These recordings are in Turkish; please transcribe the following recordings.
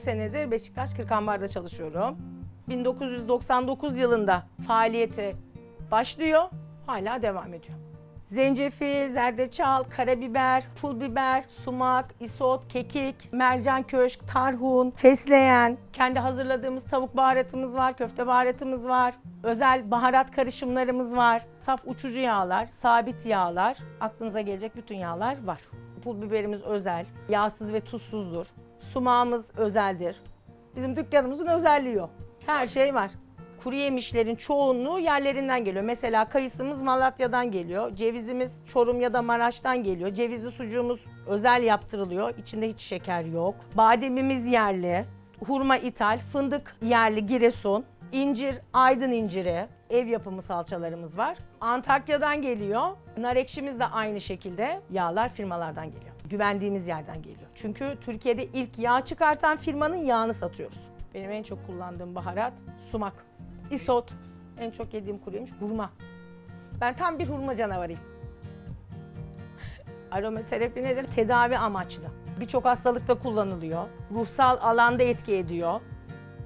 buçuk senedir Beşiktaş Kırkambar'da çalışıyorum. 1999 yılında faaliyeti başlıyor, hala devam ediyor. Zencefil, zerdeçal, karabiber, pul biber, sumak, isot, kekik, mercan köşk, tarhun, fesleğen, kendi hazırladığımız tavuk baharatımız var, köfte baharatımız var, özel baharat karışımlarımız var, saf uçucu yağlar, sabit yağlar, aklınıza gelecek bütün yağlar var. Pul biberimiz özel, yağsız ve tuzsuzdur. Sumağımız özeldir. Bizim dükkanımızın özelliği o. Her şey var. Kuru yemişlerin çoğunluğu yerlerinden geliyor. Mesela kayısımız Malatya'dan geliyor. Cevizimiz Çorum ya da Maraş'tan geliyor. Cevizli sucuğumuz özel yaptırılıyor. İçinde hiç şeker yok. Bademimiz yerli. Hurma ithal, fındık yerli Giresun. İncir, Aydın inciri, ev yapımı salçalarımız var. Antakya'dan geliyor. Nar ekşimiz de aynı şekilde yağlar firmalardan geliyor. Güvendiğimiz yerden geliyor. Çünkü Türkiye'de ilk yağ çıkartan firmanın yağını satıyoruz. Benim en çok kullandığım baharat sumak. Isot. En çok yediğim kuru yemiş hurma. Ben tam bir hurma canavarıyım. Aromaterapi nedir? Tedavi amaçlı. Birçok hastalıkta kullanılıyor. Ruhsal alanda etki ediyor.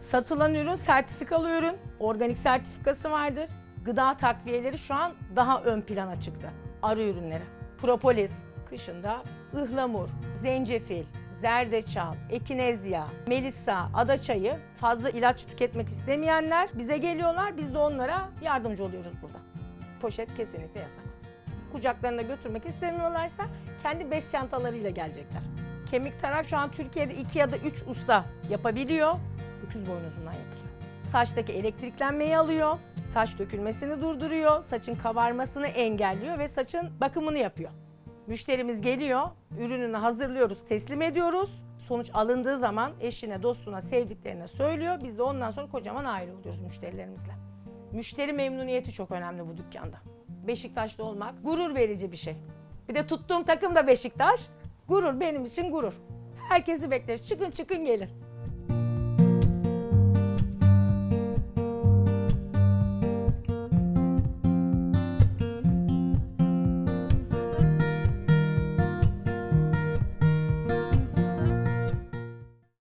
Satılan ürün sertifikalı ürün. Organik sertifikası vardır. Gıda takviyeleri şu an daha ön plana çıktı. Arı ürünleri. Propolis, kışında ıhlamur, zencefil, zerdeçal, ekinezya, melissa, adaçayı fazla ilaç tüketmek istemeyenler bize geliyorlar. Biz de onlara yardımcı oluyoruz burada. Poşet kesinlikle yasak. Kucaklarına götürmek istemiyorlarsa kendi bez çantalarıyla gelecekler. Kemik tarak şu an Türkiye'de 2 ya da 3 usta yapabiliyor. Öküz boynuzundan yapılıyor. Saçtaki elektriklenmeyi alıyor. Saç dökülmesini durduruyor. Saçın kabarmasını engelliyor ve saçın bakımını yapıyor. Müşterimiz geliyor, ürününü hazırlıyoruz, teslim ediyoruz. Sonuç alındığı zaman eşine, dostuna, sevdiklerine söylüyor. Biz de ondan sonra kocaman aile oluyoruz müşterilerimizle. Müşteri memnuniyeti çok önemli bu dükkanda. Beşiktaşlı olmak gurur verici bir şey. Bir de tuttuğum takım da Beşiktaş. Gurur benim için gurur. Herkesi bekleriz. Çıkın çıkın gelin.